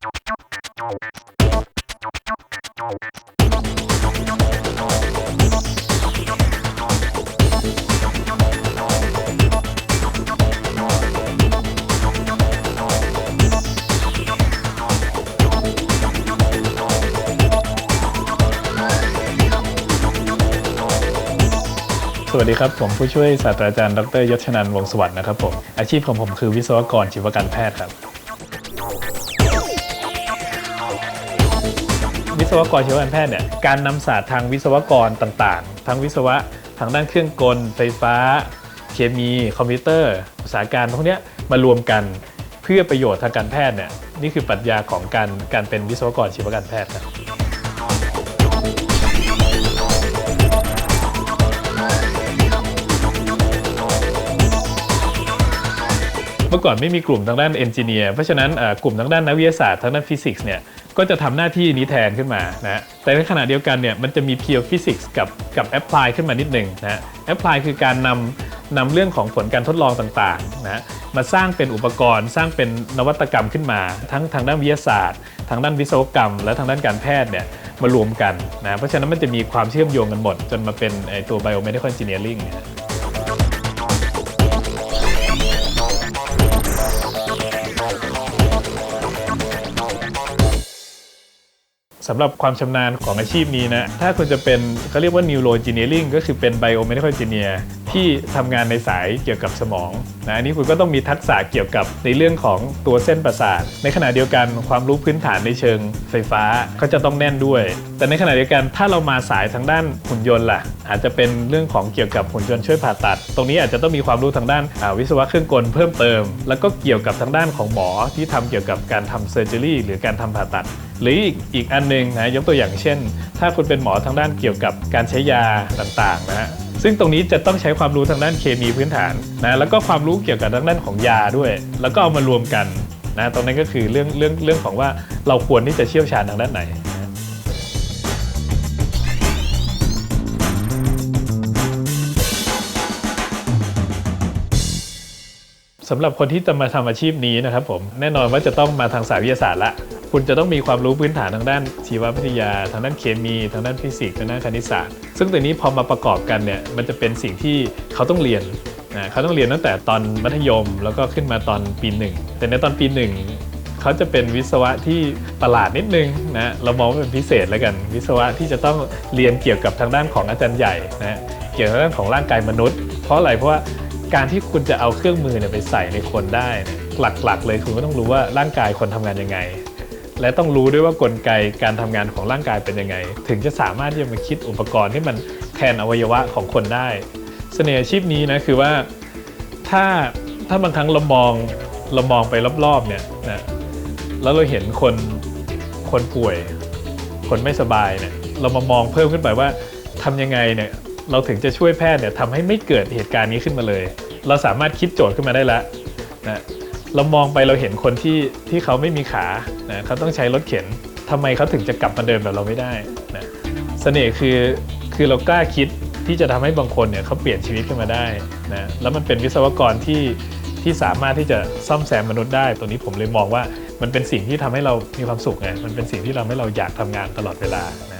สวัสดีครับ ผมผู้ช่วยศาสตราจารย์ดรยศชนันวงศสวัสดิ์นะครับผม อาชีพของผมคือวิศวกรชีวการแพทย์ครับ วิศวกรชีวการแพทย์เนี่ยการนำศาสตร์ทางวิศวกรต่างๆ ทั้งวิศวะทางด้านเครื่องกล ไฟฟ้า เคมีคอมพิวเตอร์อุตสาหการพวกเนี้ยมารวมกันเพื่อประโยชน์ทางการแพทย์เนี่ยนี่คือปรัชญาของการการเป็นวิศวกรชีวการแพทย์ครับเมื่อก่อนไม่มีกลุ่มทางด้านเอนจิเนียร์เพราะฉะนั้นกลุ่มทางด้านนักวิทยาศาสตร์ทางด้านฟิสิกส์เนี่ย ก็จะทำหน้าที่นี้แทนขึ้นมานะแต่ในขณะเดียวกันเนี่ยมันจะมีเพียวฟิสิกส์กับกับแอพพลายขึ้นมานิดหนึ่งนะแอพพลายคือการนำนำเรื่องของผลการทดลองต่างๆนะมาสร้างเป็นอุปกรณ์ สร้างเป็นนวัตกรรมขึ้นมา ทั้งทางด้านวิทยาศาสตร์ ทางด้านวิศวกรรม และทางด้านการแพทย์เนี่ยมารวมกันนะเพราะฉะนั้นมันจะมีความเชื่อมโยงกันหมด จนมาเป็นตัว biomedical engineering เนี่ย สำหรับความชำนาญของอาชีพนี้นะ ถ้าคุณจะเป็นเขาเรียกว่า neuro engineering ก็คือเป็น biomedical engineer ที่ทำงานในสายเกี่ยวกับสมองนะอันนี้คุณก็ต้องมีทักษะเกี่ยวกับในเรื่องของตัวเส้นประสาท ในขณะเดียวกันความรู้พื้นฐานในเชิงไฟฟ้าก็จะต้องแน่นด้วย แต่ในขณะเดียวกันถ้าเรามาสายทางด้านหุ่นยนต์ล่ะ อาจจะเป็นเรื่องของเกี่ยวกับหุ่นยนต์ช่วยผ่าตัด ตรงนี้อาจจะต้องมีความรู้ทางด้านาวิศวะเครื่องกลเพิ่มเติม แล้วก็เกี่ยวกับทางด้านของหมอที่ทำเกี่ยวกับการทำเซอร์เจอรี่หรือการทำผ่าตัด หรืออีกอีกอันหนึงนะยกตัวอย่างเช่น ถ้าคุณเป็นหมอทางด้านเกี่ยวกับการใช้ยาต่างๆนะฮะ ซึ่งตรงนี้จะต้องใช้ความรู้ทางด้านเคมีพื้นฐานนะแล้วก็ความรู้เกี่ยวกับทางด้านของยาด้วย แล้วก็เอามารวมกันนะตรงนั้นก็คือเรื่องเรื่องเรื่องของว่าเราควรที่จะเชี่ยวชาญทางด้านไหน สำหรับคนที่จะมาทำอาชีพนี้นะครับผมแน่นอนว่าจะต้องมาทางสายวิทยาศาสตร์ละคุณจะต้องมีความรู้พื้นฐานทางด้านชีววิทยา ทางด้านเคมี ทางด้านฟิสิกส์ทางด้านคณิตศาสตร์ ซึ่งตัวนี้พอมาประกอบกันเนี่ยมันจะเป็นสิ่งที่เขาต้องเรียนนะเขาต้องเรียนตั้งแต่ตอนมัธยมแล้วก็ขึ้นมาตอนปีหนึ่งแต่ในตอนปีหนึ่งเขาจะเป็นวิศวะที่ประหลาดนิดนึงนะเรามองว่าเป็นพิเศษแล้วกัน วิศวะที่จะต้องเรียนเกี่ยวกับทางด้านของอาจารย์ใหญ่นะเกี่ยวกับด้านของร่างกายมนุษย์ เพราะอะไรเพราะว่า การที่คุณจะเอาเครื่องมือเนี่ยไปใส่ในคนได้เนี่ยหลักๆ เลยคุณก็ต้องรู้ว่าร่างกายคนทำงานยังไง และต้องรู้ด้วยว่ากลไกการทำงานของร่างกายเป็นยังไง ถึงจะสามารถที่จะมาคิดอุปกรณ์ที่มันแทนอวัยวะของคนได้ เสน่ห์อาชีพนี้นะคือว่าถ้าถ้าบางครั้งเรามองเรามองไปรอบๆเนี่ยนะแล้วเราเห็นคนคนป่วย คนไม่สบายเนี่ยเรามามองเพิ่มขึ้นไปว่าทำยังไงเนี่ย เราถึงจะช่วยแพทย์เนี่ยทำให้ไม่เกิดเหตุการณ์นี้ขึ้นมาเลย เราสามารถคิดโจทย์ขึ้นมาได้แล้วนะเรามองไปเราเห็นคนที่ที่เขาไม่มีขานะเขาต้องใช้รถเข็นทำไมเขาถึงจะกลับมาเดินแบบเราไม่ได้นะเสน่ห์คือคือเรากล้าคิดที่จะทำให้บางคนเนี่ยเขาเปลี่ยนชีวิตขึ้นมาได้นะแล้วมันเป็นวิศวกรที่ที่สามารถที่จะซ่อมแซมมนุษย์ได้ ตัวนี้ผมเลยมองว่ามันเป็นสิ่งที่ทำให้เรามีความสุขไงมันเป็นสิ่งที่ทำให้เราอยากทำงานตลอดเวลานะ